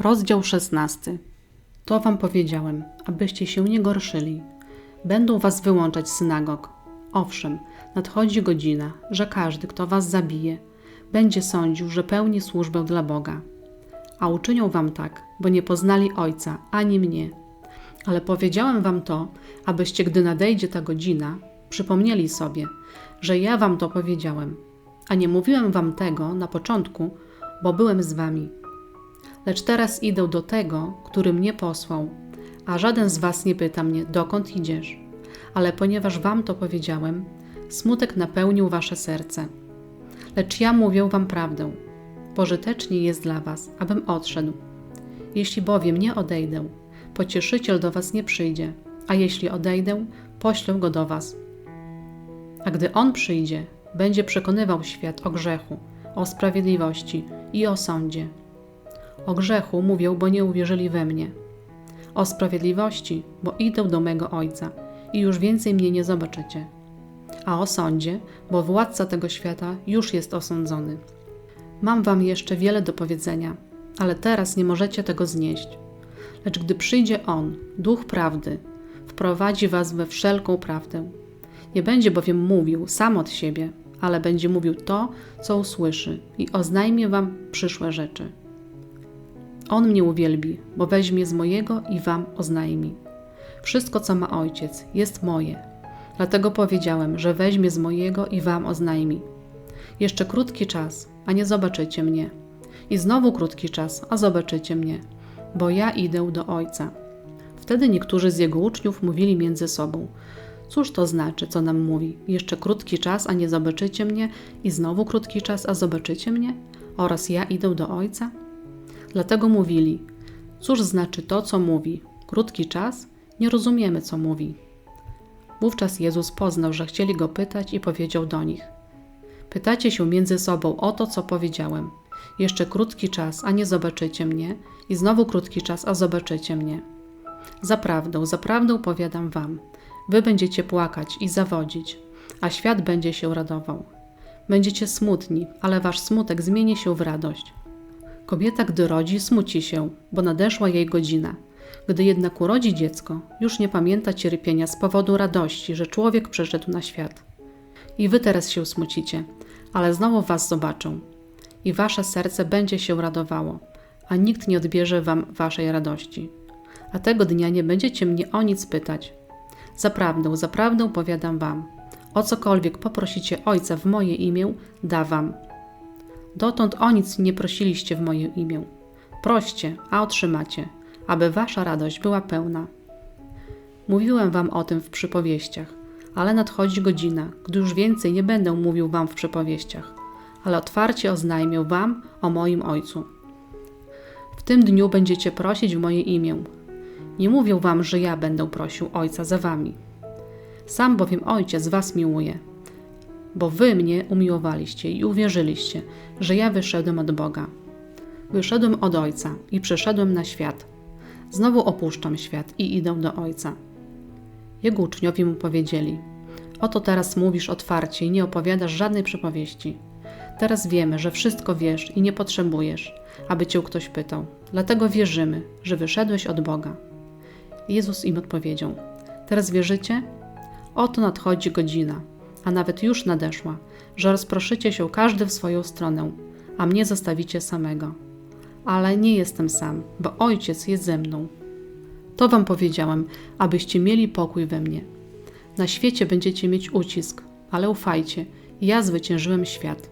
Rozdział 16. To wam powiedziałem, abyście się nie gorszyli. Będą was wyłączać z synagog. Owszem, nadchodzi godzina, że każdy, kto was zabije, będzie sądził, że pełni służbę dla Boga. A uczynią wam tak, bo nie poznali Ojca ani mnie. Ale powiedziałem wam to, abyście, gdy nadejdzie ta godzina, przypomnieli sobie, że ja wam to powiedziałem. A nie mówiłem wam tego na początku, bo byłem z wami. Lecz teraz idę do tego, który mnie posłał, a żaden z was nie pyta mnie, dokąd idziesz. Ale ponieważ wam to powiedziałem, smutek napełnił wasze serce. Lecz ja mówię wam prawdę. Pożytecznie jest dla was, abym odszedł. Jeśli bowiem nie odejdę, pocieszyciel do was nie przyjdzie, a jeśli odejdę, poślę go do was. A gdy on przyjdzie, będzie przekonywał świat o grzechu, o sprawiedliwości i o sądzie. O grzechu mówię, bo nie uwierzyli we mnie. O sprawiedliwości, bo idę do mego Ojca i już więcej mnie nie zobaczycie. A o sądzie, bo władca tego świata już jest osądzony. Mam wam jeszcze wiele do powiedzenia, ale teraz nie możecie tego znieść. Lecz gdy przyjdzie On, Duch Prawdy, wprowadzi was we wszelką prawdę. Nie będzie bowiem mówił sam od siebie, ale będzie mówił to, co usłyszy i oznajmie wam przyszłe rzeczy. On mnie uwielbi, bo weźmie z mojego i wam oznajmi. Wszystko, co ma ojciec, jest moje. Dlatego powiedziałem, że weźmie z mojego i wam oznajmi. Jeszcze krótki czas, a nie zobaczycie mnie. I znowu krótki czas, a zobaczycie mnie, bo ja idę do ojca. Wtedy niektórzy z jego uczniów mówili między sobą: Cóż to znaczy, co nam mówi? Jeszcze krótki czas, a nie zobaczycie mnie, i znowu krótki czas, a zobaczycie mnie? Oraz ja idę do ojca? Dlatego mówili: Cóż znaczy to, co mówi? Krótki czas? Nie rozumiemy, co mówi. Wówczas Jezus poznał, że chcieli go pytać i powiedział do nich: Pytacie się między sobą o to, co powiedziałem. Jeszcze krótki czas, a nie zobaczycie mnie, i znowu krótki czas, a zobaczycie mnie. Zaprawdę, zaprawdę powiadam wam: Wy będziecie płakać i zawodzić, a świat będzie się radował. Będziecie smutni, ale wasz smutek zmieni się w radość. Kobieta, gdy rodzi, smuci się, bo nadeszła jej godzina. Gdy jednak urodzi dziecko, już nie pamięta cierpienia z powodu radości, że człowiek przyszedł na świat. I wy teraz się smucicie, ale znowu was zobaczę. I wasze serce będzie się radowało, a nikt nie odbierze wam waszej radości. A tego dnia nie będziecie mnie o nic pytać. Zaprawdę, zaprawdę powiadam wam, o cokolwiek poprosicie Ojca w moje imię, da wam. Dotąd o nic nie prosiliście w moje imię. Proście, a otrzymacie, aby wasza radość była pełna. Mówiłem wam o tym w przypowieściach, ale nadchodzi godzina, gdy już więcej nie będę mówił wam w przypowieściach, ale otwarcie oznajmię wam o moim Ojcu. W tym dniu będziecie prosić w moje imię. Nie mówię wam, że ja będę prosił Ojca za wami. Sam bowiem Ojciec was miłuje, bo wy mnie umiłowaliście i uwierzyliście, że ja wyszedłem od Boga. Wyszedłem od Ojca i przeszedłem na świat. Znowu opuszczam świat i idę do Ojca. Jego uczniowie mu powiedzieli: Oto teraz mówisz otwarcie i nie opowiadasz żadnej przypowieści. Teraz wiemy, że wszystko wiesz i nie potrzebujesz, aby cię ktoś pytał. Dlatego wierzymy, że wyszedłeś od Boga. Jezus im odpowiedział: Teraz wierzycie? Oto nadchodzi godzina, a nawet już nadeszła, że rozproszycie się każdy w swoją stronę, a mnie zostawicie samego. Ale nie jestem sam, bo Ojciec jest ze mną. To wam powiedziałem, abyście mieli pokój we mnie. Na świecie będziecie mieć ucisk, ale ufajcie, ja zwyciężyłem świat.